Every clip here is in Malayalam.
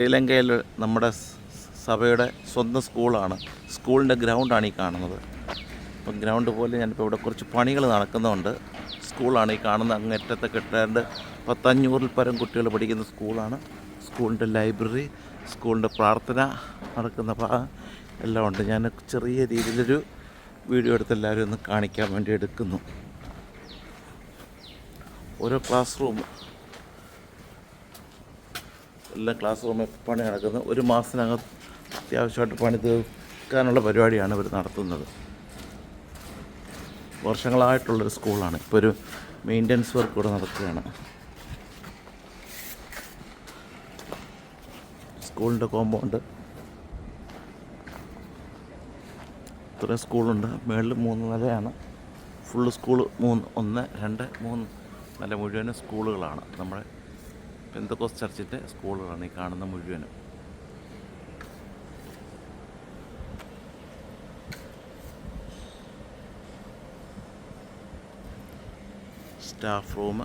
ശ്രീലങ്കയിൽ നമ്മുടെ സഭയുടെ സ്വന്തം സ്കൂളാണ്. സ്കൂളിന്റെ ഗ്രൗണ്ടാണ് ഈ കാണുന്നത്. അപ്പം ഗ്രൗണ്ട് പോലെ ഞാനിപ്പോൾ ഇവിടെ കുറച്ച് പണികൾ നടക്കുന്നുണ്ട്. സ്കൂളാണ് ഈ കാണുന്ന അങ്ങേറ്റത്തെ കെട്ടാണ്ട് പത്തഞ്ഞൂറിൽ പരം കുട്ടികൾ പഠിക്കുന്ന സ്കൂളാണ്. സ്കൂളിന്റെ ലൈബ്രറി സ്കൂളിന്റെ പ്രാർത്ഥന നടക്കുന്ന ഭാഗം എല്ലാം ഉണ്ട്. ഞാൻ ചെറിയ രീതിയിലൊരു വീഡിയോ എടുത്ത് എല്ലാവരും ഒന്ന് കാണിക്കാൻ വേണ്ടി എടുക്കുന്നു. ഓരോ ക്ലാസ് റൂം എല്ലാ ക്ലാസ് റൂമിൽ പണി നടക്കുന്നത് ഒരു മാസത്തിനകം അത്യാവശ്യമായിട്ട് പണി തീർക്കാനുള്ള പരിപാടിയാണ് ഇവർ നടത്തുന്നത്. വർഷങ്ങളായിട്ടുള്ളൊരു സ്കൂളാണ്. ഇപ്പോൾ ഒരു മെയിന്റനൻസ് വർക്ക് ഇവിടെ നടക്കുകയാണ്. സ്കൂളിന്റെ കോമ്പൗണ്ട് ഇത്രയും സ്കൂളുണ്ട്. മേളിൽ മൂന്ന് നിലയാണ്. ഫുള്ള് സ്കൂൾ മൂന്ന് ഒന്ന് രണ്ട് മൂന്ന് നല്ല മുഴുവനും സ്കൂളുകളാണ്. നമ്മുടെ പെന്തക്കോസ് ചർച്ചിന്റെ സ്കൂളുകളാണ് ഈ കാണുന്ന മുഴുവനും. Staff room.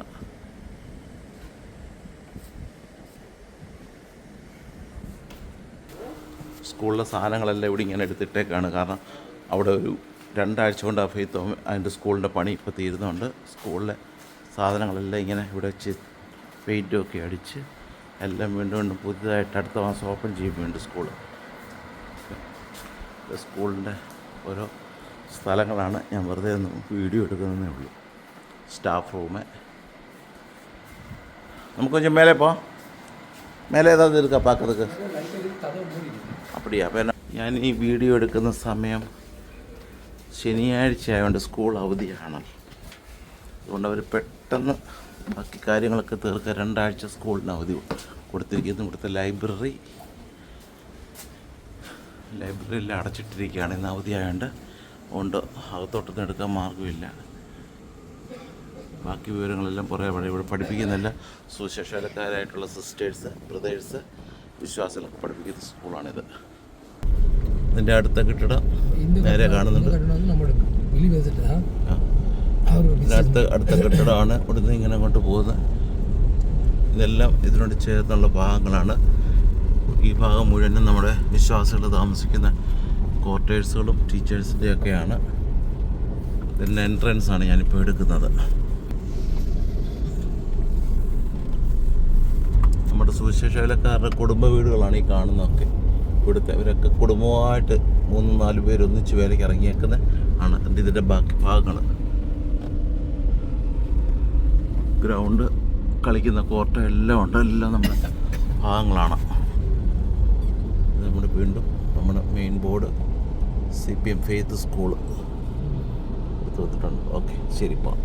സ്കൂളിലെ സാധനങ്ങളെല്ലാം ഇവിടെ ഇങ്ങനെ എടുത്തിട്ടേക്കാണ്. കാരണം അവിടെ ഒരു രണ്ടാഴ്ച കൊണ്ട് അഭയത്വം അതിന്റെ സ്കൂളിന്റെ പണി ഇപ്പോൾ തീരുന്നുണ്ട്. സ്കൂളിലെ സാധനങ്ങളെല്ലാം ഇങ്ങനെ ഇവിടെ വെച്ച് പെയിന്റും ഒക്കെ അടിച്ച് എല്ലാം വീണ്ടും വീണ്ടും പുതിയതായിട്ട് അടുത്ത മാസം ഓപ്പൺ ചെയ്യും വീണ്ടും സ്കൂൾ സ്കൂളിന്റെ ഓരോ സ്ഥലങ്ങളാണ് ഞാൻ വെറുതെ ഒന്ന് വീഡിയോ എടുക്കുന്നതേ ഉള്ളൂ. Staff room. നമുക്ക് കൊഞ്ചം മേലെ പോവാം മേലെ ഏതാ ഇരിക്കാം പാക്കതക്ക്? അപ്പടിയാ. അപ്പം ഞാൻ ഈ വീഡിയോ എടുക്കുന്ന സമയം ശനിയാഴ്ച ആയതുകൊണ്ട് സ്കൂൾ അവധിയാണ് അതുകൊണ്ട് അവർ പെട്ടെന്ന് ബാക്കി കാര്യങ്ങളൊക്കെ തീർക്കാൻ രണ്ടാഴ്ച സ്കൂളിന് അവധി കൊടുത്തിരിക്കുന്നു. ഇവിടുത്തെ ലൈബ്രറി ലൈബ്രറിയിൽ അടച്ചിട്ടിരിക്കുകയാണ്. ഇന്ന് അവധിയായതുകൊണ്ട് അതുകൊണ്ട് അകത്തോട്ടൊന്നും എടുക്കാൻ മാർഗമില്ല ബാക്കി വിവരങ്ങളെല്ലാം കുറേ പഴയ ഇവിടെ പഠിപ്പിക്കുന്നില്ല. സുശേഷകാരായിട്ടുള്ള സിസ്റ്റേഴ്സ് ബ്രദേഴ്സ് വിശ്വാസികളൊക്കെ പഠിപ്പിക്കുന്ന സ്കൂളാണിത്. ഇതിന്റെ അടുത്ത കെട്ടിടം നേരെ കാണുന്നുണ്ട്. അടുത്ത അടുത്ത കെട്ടിടമാണ് ഇവിടുന്ന് ഇങ്ങനെ അങ്ങോട്ട് പോകുന്നത്. ഇതെല്ലാം ഇതിനോട് ചേർന്നുള്ള ഭാഗങ്ങളാണ്. ഈ ഭാഗം മുഴുവനും നമ്മുടെ വിശ്വാസികൾ താമസിക്കുന്ന ക്വാർട്ടേഴ്സുകളും ടീച്ചേഴ്സിന്റെ ഒക്കെയാണ്. ഇതിന്റെ എൻട്രൻസ് ആണ് ഞാനിപ്പോൾ എടുക്കുന്നത്. നമ്മുടെ സുവിശേഷകാരുടെ കുടുംബ വീടുകളാണ് ഈ കാണുന്നതൊക്കെ. ഇവിടുത്തെ ഇവരൊക്കെ കുടുംബമായിട്ട് മൂന്ന് നാല് പേരൊന്നിച്ച് വേലയ്ക്ക് ഇറങ്ങിയേക്കുന്ന ആണ്. ഇതിന്റെ ബാക്കി ഭാഗങ്ങൾ. ഗ്രൗണ്ട് കളിക്കുന്ന കോർട്ട് എല്ലാം ഉണ്ട്. എല്ലാം നമ്മുടെ ഭാഗങ്ങളാണ്. നമ്മുടെ വീണ്ടും നമ്മുടെ main board C P M faith school എടുത്ത് വന്നിട്ടുണ്ട് ഓക്കെ ശരി പോവാം.